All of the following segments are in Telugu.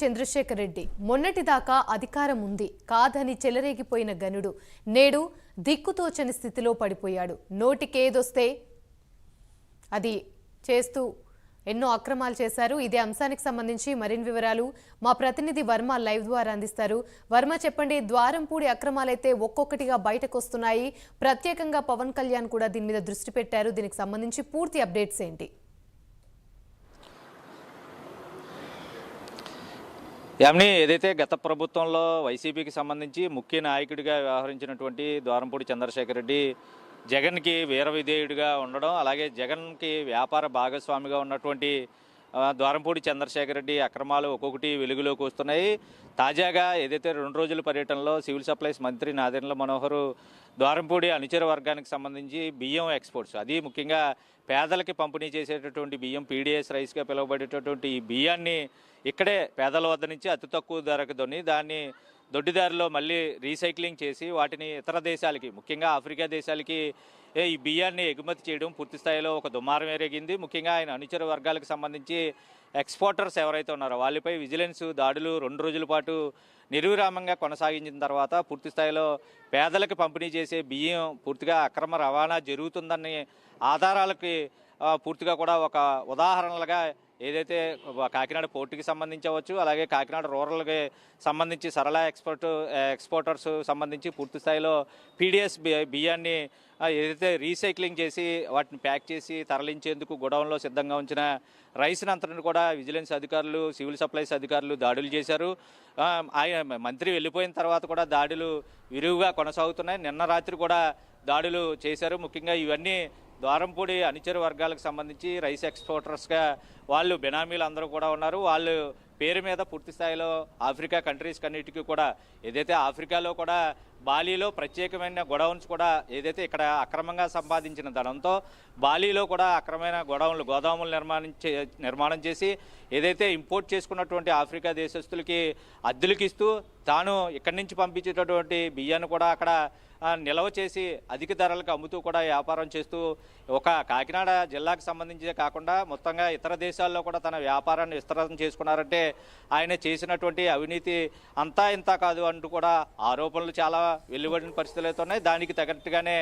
చంద్రశేఖర్ రెడ్డి. మొన్నటిదాకా అధికారం ఉంది. కాదని చెలరేగిపోయిన గనుడు. నేడు దిక్కుతోచని స్థితిలో పడిపోయాడు. నోటికేదొస్తే అది చేస్తూ ఎన్నో అక్రమాలు చేశారు. ఇదే అంశానికి సంబంధించి మరిన్ని వివరాలు మా ప్రతినిధి వర్మ లైవ్ ద్వారా అందిస్తారు. వర్మ చెప్పండి ద్వారంపూడి అక్రమాలైతే ఒక్కొక్కటిగా బయటకు వస్తున్నాయి ప్రత్యేకంగా పవన్ కళ్యాణ్ కూడా దీని మీద దృష్టి పెట్టారు. దీనికి సంబంధించి పూర్తి అప్డేట్స్ ఏంటి? ఏమని ఏదైతే గత ప్రభుత్వంలో వైసీపీకి సంబంధించి ముఖ్య నాయకుడిగా వ్యవహరించినటువంటి ద్వారంపూడి చంద్రశేఖర్ రెడ్డి జగన్కి వీర విధేయుడిగా ఉండడం అలాగే జగన్కి వ్యాపార భాగస్వామిగా ఉన్నటువంటి ద్వారంపూడి చంద్రశేఖర్ రెడ్డి అక్రమాలు ఒక్కొక్కటి వెలుగులోకి వస్తున్నాయి. తాజాగా ఏదైతే రెండు రోజుల పర్యటనలో సివిల్ సప్లైస్ మంత్రి నాదెండ్ల మనోహర్ ద్వారంపూడి అనుచర వర్గానికి సంబంధించి బియ్యం ఎక్స్పోర్ట్స్ అది ముఖ్యంగా పేదలకి పంపిణీ చేసేటటువంటి బియ్యం పీడిఎస్ రైస్గా పిలువబడేటటువంటి ఈ బియ్యాన్ని ఇక్కడే పేదల వద్ద నుంచి అతి తక్కువ ధరకు దాన్ని దొడ్డిదారిలో మళ్ళీ రీసైక్లింగ్ చేసి వాటిని ఇతర దేశాలకి ముఖ్యంగా ఆఫ్రికా దేశాలకి ఈ బియ్యాన్ని ఎగుమతి చేయడం పూర్తి స్థాయిలో ఒక దుమారం ఎరిగింది. ముఖ్యంగా ఆయన అనుచర వర్గాలకు సంబంధించి ఎక్స్పోర్టర్స్ ఎవరైతే ఉన్నారో వాళ్ళపై విజిలెన్స్ దాడులు రెండు రోజుల పాటు నిర్విరామంగా కొనసాగించిన తర్వాత పూర్తి స్థాయిలో పేదలకు పంపిణీ చేసే బియ్యం పూర్తిగా అక్రమ రవాణా జరుగుతుందని ఆధారాలకి పూర్తిగా కూడా ఒక ఉదాహరణలుగా ఏదైతే కాకినాడ పోర్టుకి సంబంధించవచ్చు అలాగే కాకినాడ రూరల్కి సంబంధించి సరళ ఎక్స్పోర్ట్ ఎక్స్పోర్టర్స్ సంబంధించి పూర్తి స్థాయిలో పీడిఎస్ బియ్యాన్ని ఏదైతే రీసైక్లింగ్ చేసి వాటిని ప్యాక్ చేసి తరలించేందుకు గొడవంలో సిద్ధంగా ఉంచిన రైస్ని అంతటిని కూడా విజిలెన్స్ అధికారులు సివిల్ సప్లైస్ అధికారులు దాడులు చేశారు. ఆ, ఆయన మంత్రి వెళ్ళిపోయిన తర్వాత కూడా దాడులు విరివిగా కొనసాగుతున్నాయి. నిన్న రాత్రి కూడా దాడులు చేశారు. ముఖ్యంగా ఇవన్నీ ద్వారంపూడి అనుచర వర్గాలకు సంబంధించి రైస్ ఎక్స్పోర్టర్స్గా వాళ్ళు బెనామీలు అందరూ కూడా ఉన్నారు. వాళ్ళు పేరు మీద పూర్తి స్థాయిలో ఆఫ్రికా కంట్రీస్ కన్నిటికీ కూడా ఏదైతే ఆఫ్రికాలో కూడా బాలీలో ప్రత్యేకమైన గొడౌన్స్ కూడా ఏదైతే ఇక్కడ అక్రమంగా సంపాదించిన ధనంతో బాలీలో కూడా అక్రమైన గొడౌన్లు గోదాములు నిర్మాణం చే నిర్మాణం చేసి ఏదైతే ఇంపోర్ట్ చేసుకున్నటువంటి ఆఫ్రికా దేశస్తులకి అద్దెలకు ఇస్తూ తాను ఇక్కడి నుంచి పంపించేటటువంటి బియ్యాన్ని కూడా అక్కడ నిల్వ చేసి అధిక ధరలకు అమ్ముతూ కూడా వ్యాపారం చేస్తూ ఒక కాకినాడ జిల్లాకు సంబంధించి కాకుండా మొత్తంగా ఇతర దేశాల్లో కూడా తన వ్యాపారాన్ని విస్తరణ చేసుకున్నారంటే ఆయన చేసినటువంటి అవినీతి అంతా ఇంత కాదు అంటూ కూడా ఆరోపణలు చాలా వెలువడిన పరిస్థితులు అయితే ఉన్నాయి. దానికి తగ్గట్టుగానే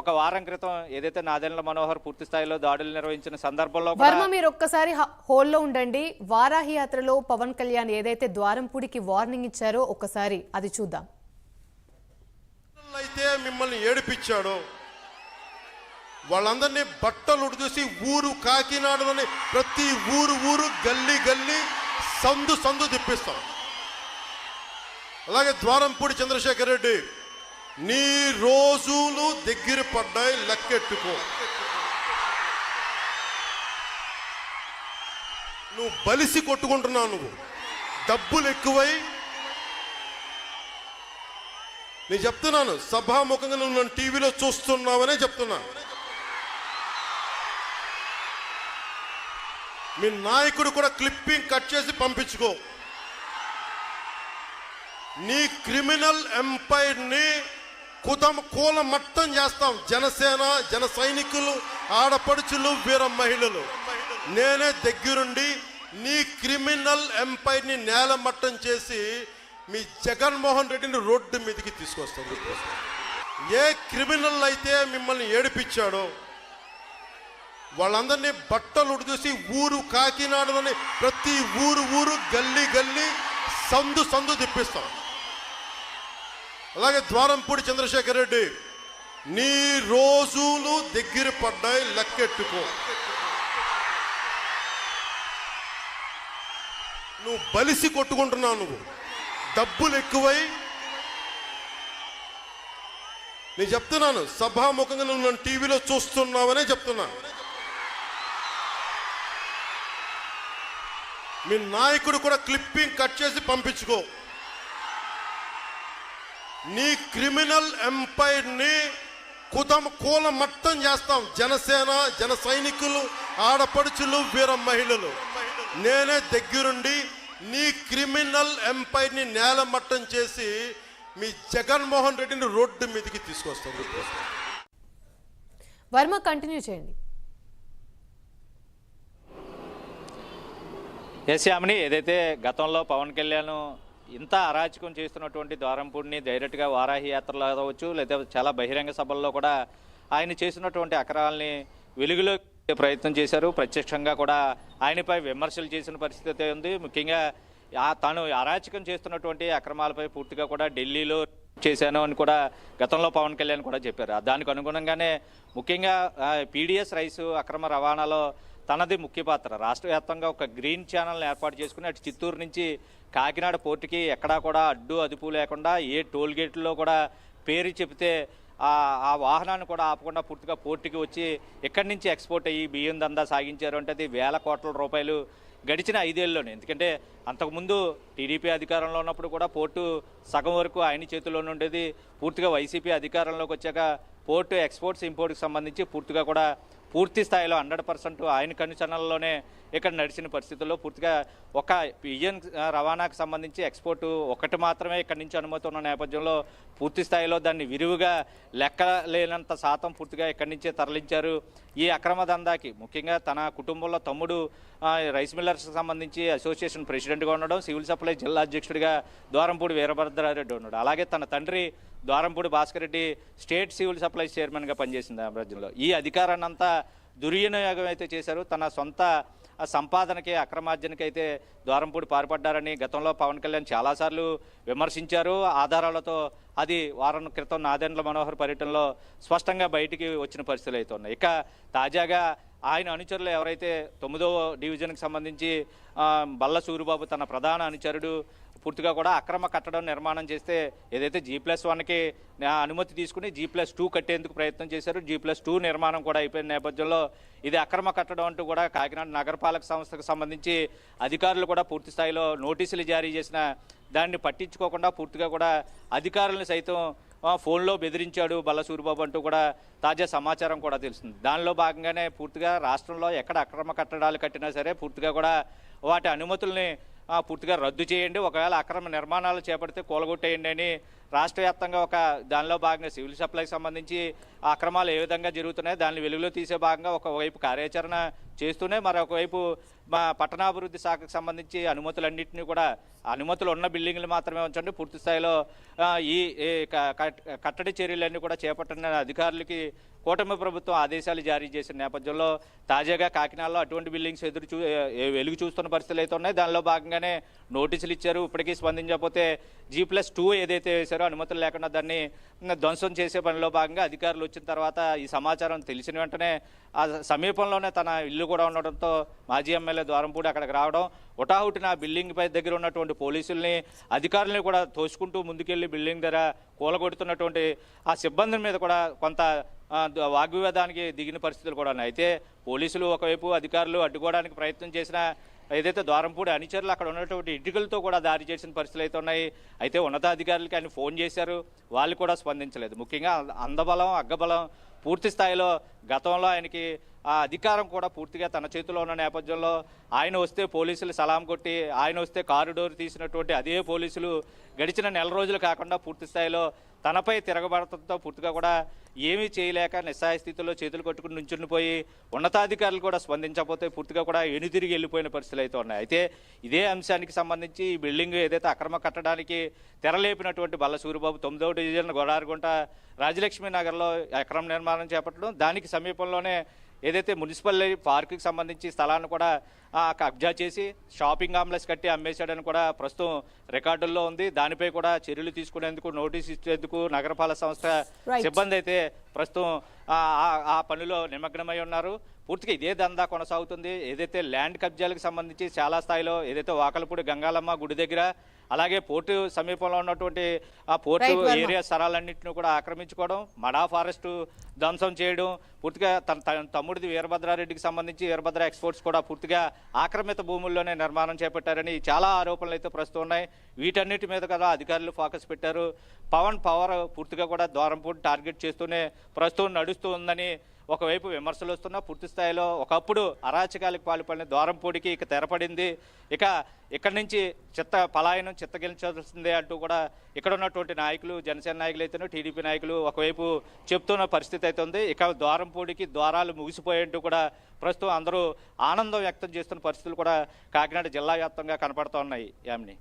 ఒక వారం క్రితం ఏదైతే నాదెండ్ల మనోహర్ పూర్తి స్థాయిలో దాడులు నిర్వహించిన సందర్భంలో వర్మ మీరు ఒక్కసారి హోల్లో ఉండండి. వారాహి యాత్రలో పవన్ కళ్యాణ్ ఏదైతే ద్వారంపూడికి వార్నింగ్ ఇచ్చారో ఒక్కసారి అది చూద్దాం. ఎవరైతే మిమ్మల్ని ఏడిపించాడో. వాళ్ళందరినీ బట్టలు ఉడిదూసి ఊరు కాకినాడలోని ప్రతి ఊరు ఊరు గల్లీ గల్లీ సందు సందు తిప్పిస్తాం. అలాగే ద్వారంపూడి చంద్రశేఖర్ రెడ్డి నీ రోజులు దగ్గర పడ్డాయి లెక్కెట్టుకో. నువ్వు బలిసి కొట్టుకుంటున్నావు నువ్వు. డబ్బులు ఎక్కువై నేను చెప్తున్నాను సభాముఖంగా నువ్వు నన్ను టీవీలో చూస్తున్నావనే చెప్తున్నాను. మీ నాయకుడు కూడా క్లిప్పింగ్ కట్ చేసి పంపించుకో. నీ క్రిమినల్ ఎంపైర్ని కుదం కూల మట్టం చేస్తాం. జనసేన జన సైనికులు ఆడపడుచులు వీర మహిళలు. నేనే దగ్గరుండి నీ క్రిమినల్ ఎంపైర్ని నేల మట్టం చేసి మీ జగన్మోహన్ రెడ్డిని రోడ్డు మీదకి తీసుకొస్తాను ఏ క్రిమినల్ అయితే మిమ్మల్ని ఏడిపించాడో వాళ్ళందరినీ బట్టలు ఉడిదూసి ఊరు కాకినాడలోని ప్రతి ఊరు ఊరు గల్లీ గల్లీ సందు సందు తిప్పిస్తాం. అలాగే ద్వారంపూడి చంద్రశేఖర్ రెడ్డి నీ రోజులు దగ్గర పడ్డాయి లెక్కెట్టుకో. నువ్వు బలిసి కొట్టుకుంటున్నావు నువ్వు. డబ్బులు ఎక్కువై నేను చెప్తున్నాను సభాముఖంగా నువ్వు నన్ను టీవీలో చూస్తున్నావనే చెప్తున్నా మీ నాయకుడు కూడా క్లిప్పింగ్ కట్ చేసి పంపించుకో. నీ క్రిమినల్ ఎంపైర్ని కుతం కుదం కూల మట్టం చేస్తాం. జనసేన జన సైనికులు ఆడపడుచులు వీర మహిళలు. నేనే దగ్గరుండి నీ క్రిమినల్ ఎంపైర్ని నేల మట్టం చేసి మీ జగన్మోహన్ రెడ్డిని రోడ్డు మీదకి తీసుకొస్తాం వర్మ కంటిన్యూ చేయండి. ఎస్ యామిని ఏదైతే గతంలో పవన్ కళ్యాణ్ ఇంత అరాచకం చేస్తున్నటువంటి ద్వారంపూడిని డైరెక్ట్గా వారాహి యాత్రలో అవ్వచ్చు లేదా చాలా బహిరంగ సభల్లో కూడా ఆయన చేసినటువంటి అక్రమాలని వెలుగులో ప్రయత్నం చేశారు. ప్రత్యక్షంగా కూడా ఆయనపై విమర్శలు చేసిన పరిస్థితి అయితే ఉంది. ముఖ్యంగా తాను అరాచకం చేస్తున్నటువంటి అక్రమాలపై పూర్తిగా కూడా ఢిల్లీలో చేశాను అని కూడా గతంలో పవన్ కళ్యాణ్ కూడా చెప్పారు. దానికి అనుగుణంగానే ముఖ్యంగా పీడిఎస్ రైస్ అక్రమ రవాణాలో తనది ముఖ్య పాత్ర. రాష్ట్ర వ్యాప్తంగా ఒక గ్రీన్ ఛానల్ని ఏర్పాటు చేసుకుని అటు చిత్తూరు నుంచి కాకినాడ పోర్టుకి ఎక్కడా కూడా అడ్డు అదుపు లేకుండా ఏ టోల్ గేట్లో కూడా పేరు చెబితే ఆ వాహనాన్ని కూడా ఆపకుండా పూర్తిగా పోర్టుకి వచ్చి ఎక్కడి నుంచి ఎక్స్పోర్ట్ అయ్యి బియ్యం దందా సాగించారు అంటే అది వేల కోట్ల రూపాయలు గడిచిన ఐదేళ్ళలోనే. ఎందుకంటే అంతకుముందు టీడీపీ అధికారంలో ఉన్నప్పుడు కూడా పోర్టు సగం వరకు ఆయన చేతిలోనే ఉండేది. పూర్తిగా వైసీపీ అధికారంలోకి వచ్చాక పోర్టు ఎక్స్పోర్ట్స్ ఇంపోర్ట్కి సంబంధించి పూర్తిగా కూడా పూర్తి స్థాయిలో హండ్రెడ్ పర్సెంట్ ఆయన కనుచనల్లోనే ఇక్కడ నడిచిన పరిస్థితుల్లో పూర్తిగా ఒక బియ్యం రవాణాకు సంబంధించి ఎక్స్పోర్ట్ ఒకటి మాత్రమే ఇక్కడి నుంచి అనుమతి ఉన్న నేపథ్యంలో పూర్తి స్థాయిలో దాన్ని విరివిగా లెక్క లేనంత శాతం పూర్తిగా ఇక్కడి నుంచే తరలించారు. ఈ అక్రమ దందాకి ముఖ్యంగా తన కుటుంబంలో తమ్ముడు రైస్ మిల్లర్స్కి సంబంధించి అసోసియేషన్ ప్రెసిడెంట్గా ఉండడం సివిల్ సప్లై జిల్లా అధ్యక్షుడిగా ద్వారంపూడి వీరభద్రారెడ్డి ఉన్నాడు. అలాగే తన తండ్రి Dwarampudi Bhaskar Reddy state civil supplies చైర్మన్గా పనిచేసింది ఆ ఈ అధికారాన్ని అంతా దుర్వినియోగం అయితే చేశారు. తన సొంత సంపాదనకి అక్రమార్జనకి అయితే ద్వారంపూడి పాల్పడ్డారని గతంలో పవన్ కళ్యాణ్ చాలాసార్లు విమర్శించారు. ఆధారాలతో అది వారం క్రితం నాదెండ్ల మనోహర్ పర్యటనలో స్పష్టంగా బయటికి వచ్చిన పరిస్థితులు అయితే ఉన్నాయి. ఇక తాజాగా ఆయన అనుచరులు ఎవరైతే తొమ్మిదవ డివిజన్కి సంబంధించి బల్ల సూరిబాబు తన ప్రధాన అనుచరుడు పూర్తిగా కూడా అక్రమ కట్టడం నిర్మాణం చేస్తే ఏదైతే జీ ప్లస్ వన్కి అనుమతి తీసుకుని జీ ప్లస్ టూ కట్టేందుకు ప్రయత్నం చేశారు. జీ ప్లస్ టూ నిర్మాణం కూడా అయిపోయిన నేపథ్యంలో ఇది అక్రమ కట్టడం అంటూ కూడా కాకినాడ నగరపాలక సంస్థకు సంబంధించి అధికారులు కూడా పూర్తి స్థాయిలో నోటీసులు జారీ చేసిన దాన్ని పట్టించుకోకుండా పూర్తిగా కూడా అధికారులను సైతం ఫోన్లో బెదిరించాడు బల్ల సూరిబాబు అంటూ కూడా తాజా సమాచారం కూడా తెలుస్తుంది. దానిలో భాగంగానే పూర్తిగా రాష్ట్రంలో ఎక్కడ అక్రమ కట్టడాలు కట్టినా సరే పూర్తిగా కూడా వాటి అనుమతుల్ని పూర్తిగా రద్దు చేయండి. ఒకవేళ అక్రమ నిర్మాణాలు చేపడితే కూలగొట్టేయండి అని రాష్ట్ర వ్యాప్తంగా ఒక దానిలో భాగంగా సివిల్ సప్లైకి సంబంధించి అక్రమాలు ఏ విధంగా జరుగుతున్నాయి దాన్ని వెలుగులో తీసే భాగంగా ఒకవైపు కార్యాచరణ చేస్తూనే మరొకవైపు మా పట్టణాభివృద్ధి శాఖకు సంబంధించి అనుమతులన్నింటినీ కూడా అనుమతులు ఉన్న బిల్డింగ్లు మాత్రమే ఉంచండి. పూర్తి స్థాయిలో ఈ కట్టడి చర్యలన్నీ కూడా చేపట్టిన అధికారులకి కూటమి ప్రభుత్వం ఆదేశాలు జారీ చేసిన నేపథ్యంలో తాజాగా కాకినాడలో అటువంటి బిల్డింగ్స్ ఎదురు చూ వెలుగు చూస్తున్న పరిస్థితులు అయితే ఉన్నాయి. దానిలో భాగంగానే నోటీసులు ఇచ్చారు. ఇప్పటికీ స్పందించకపోతే జీ ప్లస్ టూ ఏదైతే చేశారు అనుమతులు లేకుండా దాన్ని ధ్వంసం చేసే పనిలో భాగంగా అధికారులు వచ్చిన తర్వాత ఈ సమాచారం తెలిసిన వెంటనే ఆ సమీపంలోనే తన ఇల్లు కూడా ఉండడంతో మాజీ ఎమ్మెల్యే ద్వారంపూడి అక్కడికి రావడం హుటాహుటిన ఆ బిల్డింగ్ పై దగ్గర ఉన్నటువంటి పోలీసుల్ని అధికారుల్ని కూడా తోసుకుంటూ ముందుకెళ్ళి బిల్డింగ్ దగ్గర కూలగొడుతున్నటువంటి ఆ సిబ్బంది మీద కూడా కొంత వాగ్వివాదానికి దిగిన పరిస్థితులు కూడా ఉన్నాయి అయితే పోలీసులు ఒకవైపు అధికారులు అడ్డుకోవడానికి ప్రయత్నం చేసినా ఏదైతే ద్వారంపూడి అనుచరులు అక్కడ ఉన్నటువంటి ఇటుకలతో కూడా దారి చేసిన పరిస్థితులు అయితే ఉన్నాయి. అయితే ఉన్నతాధికారులకి ఆయన ఫోన్ చేశారు. వాళ్ళు కూడా స్పందించలేదు. ముఖ్యంగా అందబలం అగ్గబలం పూర్తి స్థాయిలో గతంలో ఆయనకి ఆ అధికారం కూడా పూర్తిగా తన చేతిలో ఉన్న నేపథ్యంలో ఆయన వస్తే పోలీసులు సలాం కొట్టి ఆయన వస్తే కారిడోర్ తీసినటువంటి అదే పోలీసులు గడిచిన నెల రోజులు కాకుండా పూర్తి స్థాయిలో తనపై తిరగబడటంతో పూర్తిగా కూడా ఏమీ చేయలేక నిస్సహాయ స్థితిలో చేతులు కట్టుకుని నుంచుండిపోయి ఉన్నతాధికారులు కూడా స్పందించకపోతే పూర్తిగా కూడా వెనుతిరిగి వెళ్ళిపోయిన పరిస్థితులు అయితే ఉన్నాయి. అయితే ఇదే అంశానికి సంబంధించి ఈ బిల్డింగ్ ఏదైతే అక్రమ కట్టడానికి తెరలేపినటువంటి బల్ల సూరిబాబు తొమ్మిదవ డివిజన్ గొడారుగుంట రాజలక్ష్మి నగర్లో అక్రమ నిర్మాణం చేపట్టడం దానికి సమీపంలోనే ఏదైతే మున్సిపల్ పార్కుకి సంబంధించి స్థలాన్ని కూడా కబ్జా చేసి షాపింగ్ కాంప్లెక్స్ కట్టి అమ్మేశాడని కూడా ప్రస్తుతం రికార్డుల్లో ఉంది. దానిపై కూడా చర్యలు తీసుకునేందుకు నోటీస్ ఇచ్చేందుకు నగరపాలక సంస్థ. సిబ్బంది అయితే ప్రస్తుతం ఆ పనిలో నిమగ్నమై ఉన్నారు. పూర్తిగా ఇదే దందా కొనసాగుతుంది. ఏదైతే ల్యాండ్ కబ్జాలకు సంబంధించి చాలా స్థాయిలో ఏదైతే వాకలపూడి గంగాలమ్మ గుడి దగ్గర అలాగే పోర్టు సమీపంలో ఉన్నటువంటి ఆ పోర్టు. ఏరియా స్థలాలన్నింటినీ కూడా ఆక్రమించుకోవడం మడా ఫారెస్ట్ ధ్వంసం చేయడం పూర్తిగా తన తన తమ్ముడిది వీరభద్రారెడ్డికి సంబంధించి వీరభద్ర ఎక్స్పోర్ట్స్ కూడా పూర్తిగా ఆక్రమిత భూముల్లోనే నిర్మాణం చేపట్టారని చాలా ఆరోపణలు అయితే ప్రస్తుతం ఉన్నాయి వీటన్నిటి మీద కదా అధికారులు ఫోకస్ పెట్టారు పవన్ పవర్ పూర్తిగా కూడా ద్వారంపూడి టార్గెట్ చేస్తూనే ప్రస్తుతం నడుస్తూ ఉందని ఒకవైపు విమర్శలు వస్తున్నా పూర్తి స్థాయిలో ఒకప్పుడు అరాచకాలకు పాల్పడిన ద్వారంపూడికి ఇక తెరపడింది. ఇక ఇక్కడి నుంచి చిత్త పలాయనం చిత్తగించాల్సిందే అంటూ కూడా ఇక్కడ ఉన్నటువంటి నాయకులు జనసేన నాయకులు అయితేనే టీడీపీ నాయకులు ఒకవైపు చెప్తున్న పరిస్థితి అయితే ఉంది. ఇక ద్వారంపూడికి ద్వారాలు ముగిసిపోయేట్టు కూడా ప్రస్తుతం అందరూ ఆనందం వ్యక్తం చేస్తున్న పరిస్థితులు కూడా కాకినాడ జిల్లా వ్యాప్తంగా కనపడుతూ ఉన్నాయి. యామిని.